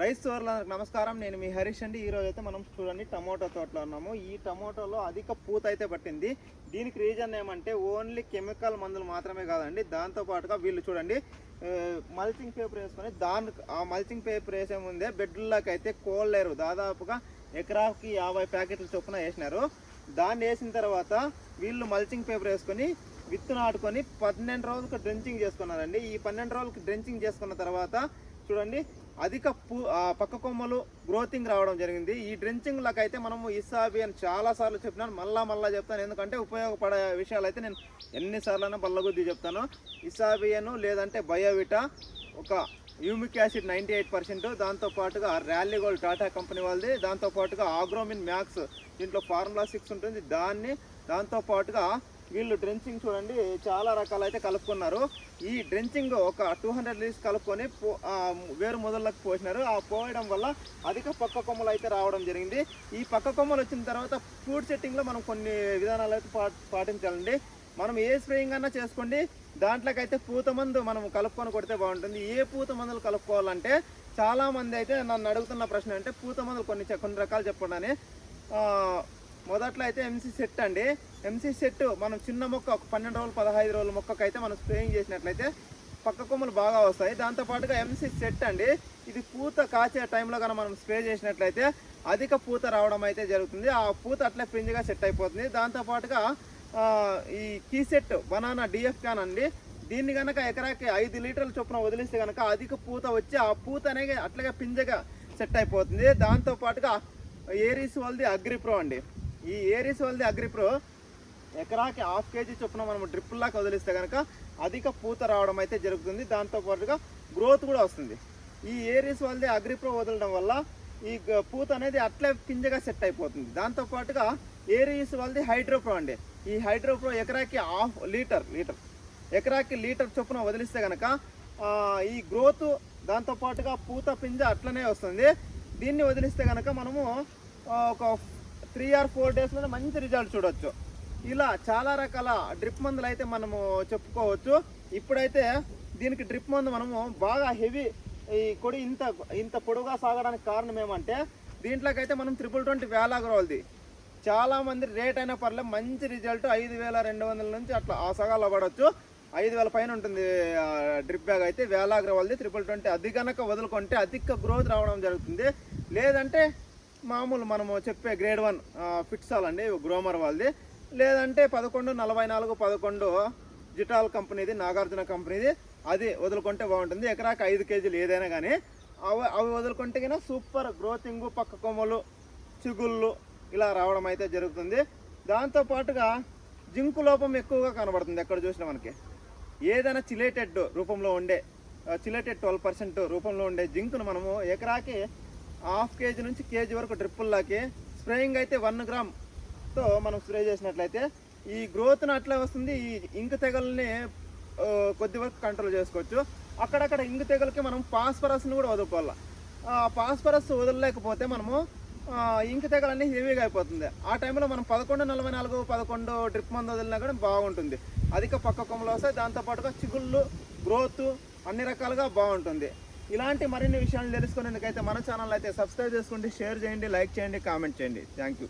Rice సోర్లకు నమస్కారం. నేను మీ హరీష్ అండి. ఈరోజు అయితే మనం చూడండి టమోటో తోటలో ఉన్నాము. ఈ టమోటోలో అధిక పూత అయితే పట్టింది. దీనికి రీజన్ ఏమంటే ఓన్లీ కెమికల్ మందులు మాత్రమే కాదండి. దాంతో పాటుగా వీళ్ళు చూడండి మల్చింగ్ పేపర్ వేసుకొని దాని ఆ మల్చింగ్ పేపర్ వేసే ముందే బెడ్లకి అయితే కోల్లేరు దాదాపుగా ఎకరాకి యాభై ప్యాకెట్ల చొప్పున వేసినారు. దాన్ని వేసిన తర్వాత వీళ్ళు మల్చింగ్ పేపర్ వేసుకొని విత్తు నాటుకొని పన్నెండు రోజులకు డ్రెంచింగ్ చేసుకున్నారండి. ఈ పన్నెండు రోజులకు డ్రెంచింగ్ చేసుకున్న తర్వాత చూడండి అధిక పూ పక్క కొమ్మలు గ్రోతింగ్ రావడం జరిగింది. ఈ డ్రెంచింగ్ డ్రెంచింగ్లకు అయితే మనము ఇసాబి అని చాలా సార్లు చెప్పినాను. మళ్ళా మళ్ళా చెప్తాను. ఎందుకంటే ఉపయోగపడే విషయాలు అయితే నేను ఎన్నిసార్లైనా బల్లగుద్ది చెప్తాను. ఇసాబియను లేదంటే బయోవిటా ఒక humic acid ninety eight percent. దాంతోపాటుగా ర్యాలీ గోల్డ్ టాటా కంపెనీ వాళ్ళది. దాంతోపాటుగా ఆగ్రోమిన్ మ్యాక్స్ దీంట్లో ఫార్ములా సిక్స్ ఉంటుంది. దాన్ని దాంతోపాటుగా వీళ్ళు డ్రెంచింగ్ చూడండి చాలా రకాలు అయితే కలుపుకున్నారు. ఈ డ్రెంచింగ్ ఒక టూ హండ్రెడ్ లీటర్స్ కలుపుకొని పో- వేరు మొదళ్ళకి పోసినారు. ఆ పోయడం వల్ల అధిక పక్క కొమ్మలు అయితే రావడం జరిగింది. ఈ పక్క కొమ్మలు వచ్చిన తర్వాత ఫ్రూట్ సెట్టింగ్లో మనం కొన్ని విధానాలు అయితే పా పాటించాలండి. మనం ఏ స్ప్రేయింగ్ అన్నా చేసుకోండి. దాంట్లోకైతే పూత మందు మనం కలుపుకొని కొడితే బాగుంటుంది. ఏ పూత మందులు కలుపుకోవాలంటే చాలా మంది అయితే నన్ను అడుగుతున్న ప్రశ్న అంటే పూత మందులు కొన్ని కొన్ని రకాలు చెప్పండి మొదట్లో అయితే ఎంసీ సెట్ అండి. ఎంసీ సెట్ మనం చిన్న మొక్క ఒక పన్నెండు రోజులు పదహైదు రోజుల మొక్కకు అయితే మనం స్ప్రేయింగ్ చేసినట్లయితే పక్క కొమ్మలు బాగా వస్తాయి. దాంతోపాటుగా ఎంసీ సెట్ అండి. ఇది పూత కాచే టైంలో కనుక మనం స్ప్రే చేసినట్లయితే అధిక పూత రావడం అయితే జరుగుతుంది. ఆ పూత అట్లే ఫ్రింజ్గా సెట్ అయిపోతుంది. దాంతోపాటుగా ఈ కీసెట్ బనానా డిఎఫ్ క్యాన్ అండి. దీన్ని కనుక ఎకరాకి ఐదు లీటర్ల చొప్పున వదిలిస్తే కనుక అధిక పూత వచ్చి ఆ పూత అనేది అట్లాగే పింజగా సెట్ అయిపోతుంది. దాంతో పాటుగా ఏరీస్ వాళ్ళది అగ్రిప్రో అండి. ఈ ఏరీస్ వాళ్ళది అగ్రిప్రో ఎకరాకి హాఫ్ కేజీ చొప్పున మనం డ్రిప్పుల్లాగా వదిలిస్తే కనుక అధిక పూత రావడం అయితే జరుగుతుంది. దాంతోపాటుగా గ్రోత్ కూడా వస్తుంది. ఈ ఏరీస్ వాళ్ళది అగ్రిప్రో వదలడం వల్ల ఈ పూత అనేది అట్లే పింజగా సెట్ అయిపోతుంది. దాంతోపాటుగా ఏరీస్ వాళ్ళది హైడ్రోప్రో అండి. ఈ హైడ్రోప్రో ఎకరాకి హాఫ్ లీటర్ లీటర్. ఎకరాకి లీటర్ చొప్పున వదిలిస్తే కనుక ఈ గ్రోత్ దాంతో పాటుగా పూత పింజ అట్లనే వస్తుంది. దీన్ని వదిలిస్తే కనుక మనము ఒక త్రీ ఆర్ ఫోర్ డేస్లోనే మంచి రిజల్ట్ చూడవచ్చు ఇలా చాలా రకాల డ్రిప్ మందులు అయితే మనము చెప్పుకోవచ్చు. ఇప్పుడైతే దీనికి డ్రిప్ మందు మనము బాగా హెవీ ఈ కొడి ఇంత ఇంత పొడుగా సాగడానికి కారణం ఏమంటే దీంట్లోకైతే మనం త్రిపుల్ ట్వంటీ వేలాగ్రోల్ది. చాలా మంది రేట్ అయినా పర్లేదు మంచి రిజల్ట్ ఐదు వేల రెండు వందల నుంచి అట్లా ఆ సగాలు పడవచ్చు ఐదు వేల పైన ఉంటుంది డ్రిప్ బ్యాగ్ అయితే. వేలాగ్ర వాళ్ళది త్రిపుల్ ట్వంటీ అది కనుక వదులుకుంటే అధిక గ్రోత్ రావడం జరుగుతుంది. లేదంటే మామూలు మనము చెప్పే గ్రేడ్ వన్ ఫిట్సాల్ అండి గ్రోమర్ వాళ్ళది. లేదంటే పదకొండు నలభై నాలుగు పదకొండు జిటాల్ కంపెనీది నాగార్జున కంపెనీది అది వదులుకుంటే బాగుంటుంది. ఎకరాకి ఐదు కేజీలు ఏదైనా కానీ. అవి అవి వదులుకుంటే కన్నా సూపర్ గ్రోతింగు పక్క కొమ్మలు చిగుళ్ళు ఇలా రావడం అయితే జరుగుతుంది. దాంతో పాటుగా జింకు లోపం ఎక్కువగా కనబడుతుంది. ఎక్కడ చూసినా మనకి. ఏదైనా చిలేటెడ్ రూపంలో ఉండే చిలేటెడ్ ట్వెల్వ్ పర్సెంట్ రూపంలో ఉండే జింకును మనము ఎకరాకి హాఫ్ కేజీ నుంచి కేజీ వరకు డ్రిప్పుల్లాకి స్ప్రేయింగ్ అయితే వన్ గ్రామ్తో మనం స్ప్రే చేసినట్లయితే ఈ గ్రోత్ను అట్లా వస్తుంది. ఈ ఇంకు తెగల్ని కొద్ది వరకు కంట్రోల్ చేసుకోవచ్చు. అక్కడక్కడ ఇంగు తెగలకి మనం పాస్పరస్ని కూడా వదులుకోవాలి. ఆ పాస్పరస్ వదలలేకపోతే మనము ఇంక తెగలన్నీ హెవీగా అయిపోతుంది. ఆ టైంలో మనం పదకొండు నలభై నాలుగు పదకొండు డ్రిప్ మందు వదిలినా కూడా బాగుంటుంది. అధిక పక్క కొమ్మలు వస్తాయి దాంతోపాటుగా చిగుళ్ళు గ్రోత్ అన్ని రకాలుగా బాగుంటుంది. ఇలాంటి మరిన్ని విషయాలు తెలుసుకునేందుకైతే మన ఛానల్ అయితే సబ్స్క్రైబ్ చేసుకోండి షేర్ చేయండి లైక్ చేయండి కామెంట్ చేయండి. Thank you